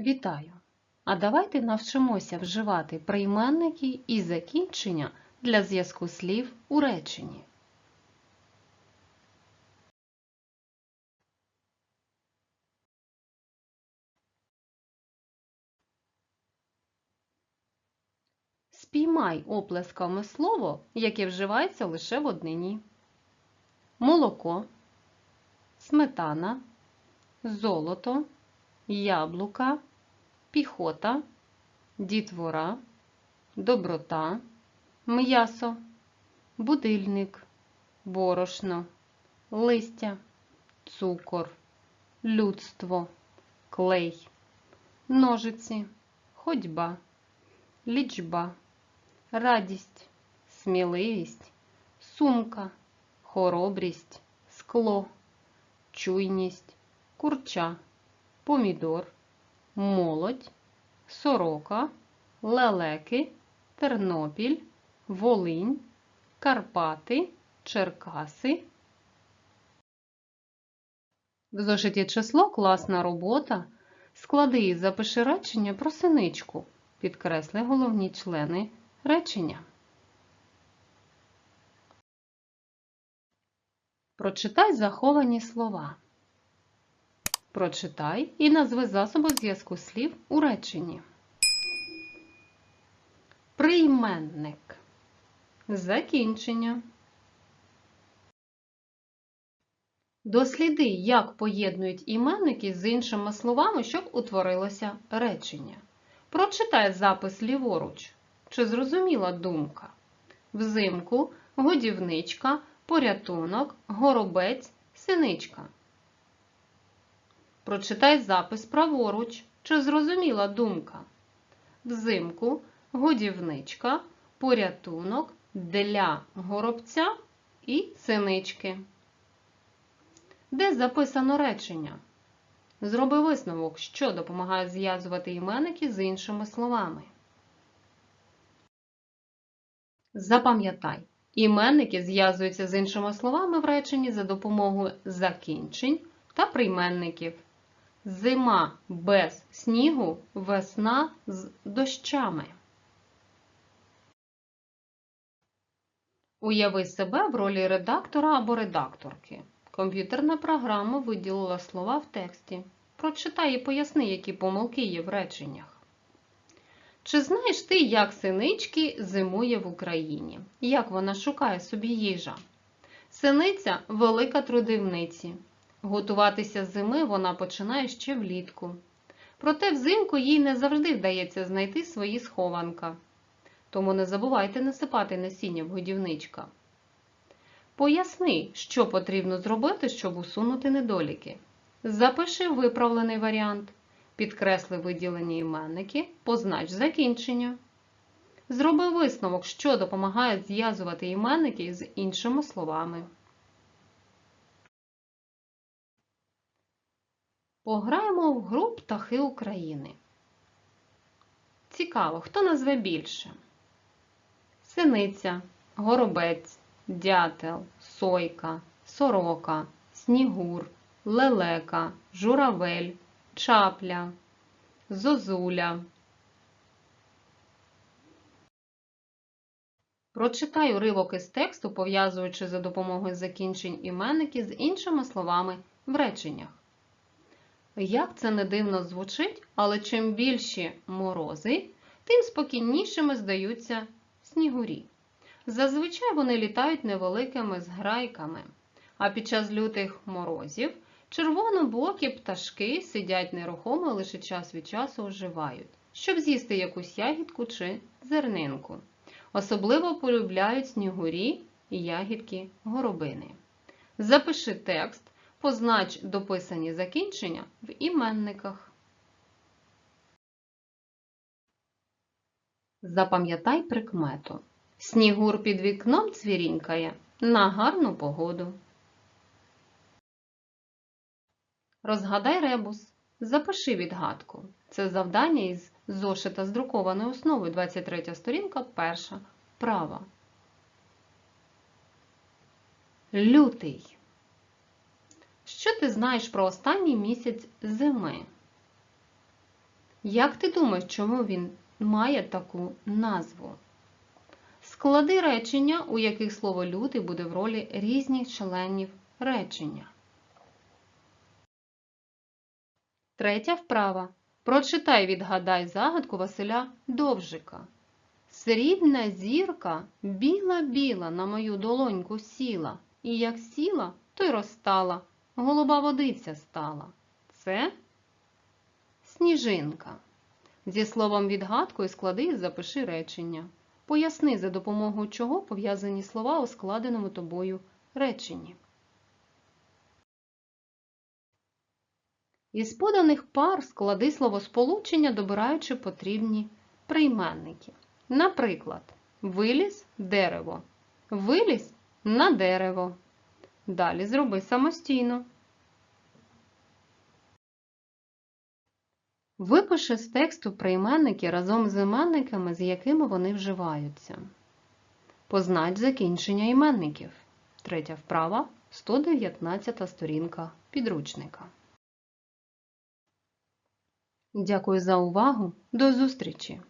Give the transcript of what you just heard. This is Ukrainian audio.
Вітаю! А давайте навчимося вживати прийменники і закінчення для зв'язку слів у реченні. Спіймай оплесками слово, яке вживається лише в однині. Молоко, сметана, золото, яблука, піхота, дітвора, доброта, м'ясо, будильник, борошно, листя, цукор, людство, клей, ножиці, ходьба, лічба, радість, сміливість, сумка, хоробрість, скло, чуйність, курча, помідор, молодь, сорока, лелеки, Тернопіль, Волинь, Карпати, Черкаси. В зошиті число класна робота. Склади і запиши речення про синичку. Підкресли головні члени речення. Прочитай заховані слова. Прочитай і назви засоби зв'язку слів у реченні. Прийменник. Закінчення. Досліди, як поєднують іменники з іншими словами, щоб утворилося речення. Прочитай запис ліворуч. Чи зрозуміла думка? Взимку, годівничка, порятунок, горобець, синичка. Прочитай запис праворуч. Чи зрозуміла думка? Взимку, годівничка, порятунок для горобця і синички. Де записано речення? Зроби висновок, що допомагає зв'язувати іменники з іншими словами. Запам'ятай, іменники зв'язуються з іншими словами в реченні за допомогою закінчень та прийменників. Зима без снігу, весна з дощами. Уяви себе в ролі редактора або редакторки. Комп'ютерна програма виділила слова в тексті. Прочитай і поясни, які помилки є в реченнях. Чи знаєш ти, як синички зимує в Україні? Як вона шукає собі їжа? Синиця велика трудівниці. Готуватися з зими вона починає ще влітку. Проте взимку їй не завжди вдається знайти свої схованка. Тому не забувайте насипати насіння в годівничка. Поясни, що потрібно зробити, щоб усунути недоліки. Запиши виправлений варіант. Підкресли виділені іменники, познач закінчення. Зроби висновок, що допомагає зв'язувати іменники з іншими словами. Пограємо в гру птахи України. Цікаво, хто назве більше? Синиця, горобець, дятел, сойка, сорока, снігур, лелека, журавель, чапля, зозуля. Прочитай уривок із тексту, пов'язуючи за допомогою закінчень іменники з іншими словами в реченнях. Як це не дивно звучить, але чим більші морози, тим спокійнішими здаються снігурі. Зазвичай вони літають невеликими зграйками, а під час лютих морозів червонобокі пташки сидять нерухомо лише час від часу оживають, щоб з'їсти якусь ягідку чи зернинку. Особливо полюбляють снігурі і ягідки горобини. Запиши текст, познач дописані закінчення в іменниках. Запам'ятай прикмету. Снігур під вікном цвірінькає на гарну погоду. Розгадай ребус. Запиши відгадку. Це завдання із зошита з друкованою основою 23 сторінка, перша права. Лютий. Що ти знаєш про останній місяць зими? Як ти думаєш, чому він має таку назву? Склади речення, у яких слово люди буде в ролі різних членів речення. Третя вправа. Прочитай, відгадай загадку Василя Довжика. Срібна зірка біла-біла на мою долоньку сіла, і як сіла, то й розтала, голуба водиця стала. Це сніжинка. Зі словом відгадкою склади і запиши речення. Поясни, за допомогою чого пов'язані слова у складеному тобою реченні. Із поданих пар склади словосполучення, добираючи потрібні прийменники. Наприклад, виліз дерево. Виліз на дерево. Далі зроби самостійно. Випиши з тексту прийменники разом з іменниками, з якими вони вживаються. Познач закінчення іменників. Третя вправа 119 сторінка підручника. Дякую за увагу. До зустрічі!